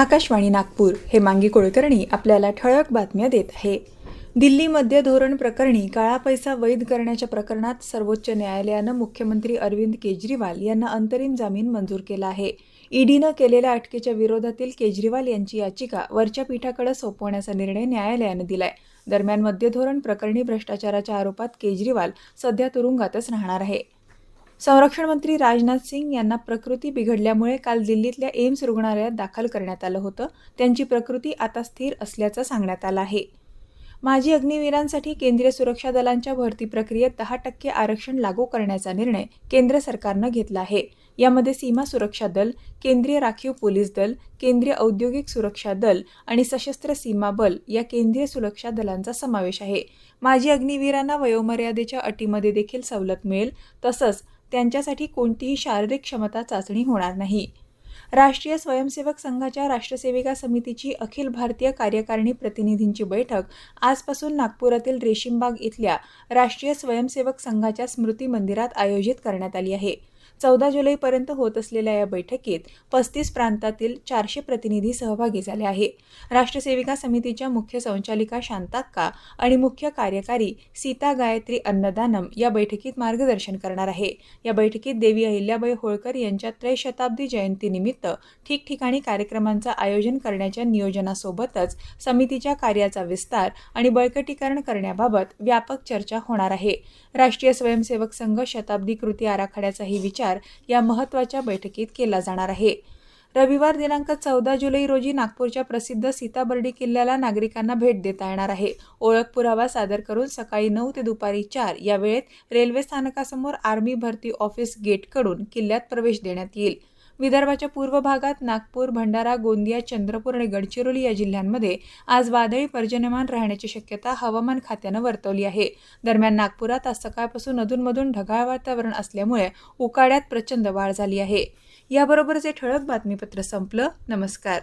आकाशवाणी नागपूर हे मांगी कुलकर्णी आपल्याला ठळक बातम्या देत आहे. दिल्ली मद्य धोरण प्रकरणी काळा पैसा वैध करण्याच्या प्रकरणात सर्वोच्च न्यायालयानं मुख्यमंत्री अरविंद केजरीवाल यांना अंतरिम जामीन मंजूर केला आहे. ईडीनं केलेल्या अटकेच्या विरोधातील केजरीवाल यांची याचिका वरच्या पीठाकडे सोपवण्याचा निर्णय न्यायालयानं दिलाय. दरम्यान मद्य धोरण प्रकरणी भ्रष्टाचाराच्या आरोपात केजरीवाल सध्या तुरुंगातच राहणार आहे. संरक्षण मंत्री राजनाथ सिंग यांना प्रकृती बिघडल्यामुळे काल दिल्लीतल्या एम्स रुग्णालयात दाखल करण्यात आलं होतं. त्यांची प्रकृती आता स्थिर असल्याचं सांगण्यात आलं आहे. माजी अग्निवीरांसाठी केंद्रीय सुरक्षा दलांच्या भरती प्रक्रियेत दहा टक्के आरक्षण लागू करण्याचा निर्णय केंद्र सरकारनं घेतला आहे. यामध्ये सीमा सुरक्षा दल केंद्रीय राखीव पोलीस दल केंद्रीय औद्योगिक सुरक्षा दल आणि सशस्त्र सीमा बल या केंद्रीय सुरक्षा दलांचा समावेश आहे. माजी अग्निवीरांना वयोमर्यादेच्या अटीमध्ये देखील सवलत मिळेल. तसंच त्यांच्यासाठी कोणतीही शारीरिक क्षमता चाचणी होणार नाही. राष्ट्रीय स्वयंसेवक संघाच्या राष्ट्रसेविका समितीची अखिल भारतीय कार्यकारिणी प्रतिनिधींची बैठक आजपासून नागपुरातील रेशीमबाग इथल्या राष्ट्रीय स्वयंसेवक संघाच्या स्मृती मंदिरात आयोजित करण्यात आली आहे. चौदा जुलैपर्यंत होत असलेल्या या बैठकीत पस्तीस प्रांतातील चारशे प्रतिनिधी सहभागी झाले आहे. राष्ट्रसेविका समितीच्या मुख्य संचालिका शांताक्का आणि मुख्य कार्यकारी सीता गायत्री अन्नदानम या बैठकीत मार्गदर्शन करणार आहे. या बैठकीत देवी अहिल्याबाई होळकर यांच्या त्रैशताब्दी जयंतीनिमित्त ठिकठिकाणी कार्यक्रमांचं आयोजन करण्याच्या नियोजनासोबतच समितीच्या कार्याचा विस्तार आणि बळकटीकरण करण्याबाबत व्यापक चर्चा होणार आहे. राष्ट्रीय स्वयंसेवक संघ शताब्दी कृती आराखड्याचाही विचार विचार या महत्त्वाच्या बैठकीत केला जाणार आहे. रविवार दिनांक चौदा जुलै रोजी नागपूरच्या प्रसिद्ध सीताबर्डी किल्ल्याला नागरिकांना भेट देता येणार आहे. ओळख पुरावा सादर करून सकाळी नऊ ते दुपारी चार या वेळेत रेल्वे स्थानकासमोर आर्मी भरती ऑफिस गेटकडून किल्ल्यात प्रवेश देण्यात येईल. विदर्भाच्या पूर्व भागात नागपूर भंडारा गोंदिया चंद्रपूर आणि गडचिरोली या जिल्ह्यांमध्ये आज वादळी पर्जन्यमान राहण्याची शक्यता हवामान खात्यानं वर्तवली आहे. दरम्यान नागपुरात आज सकाळपासून अधूनमधून ढगाळ वातावरण असल्यामुळे उकाड्यात प्रचंड वाढ झाली आहे. याबरोबरच हे ठळक बातमीपत्र संपलं. नमस्कार.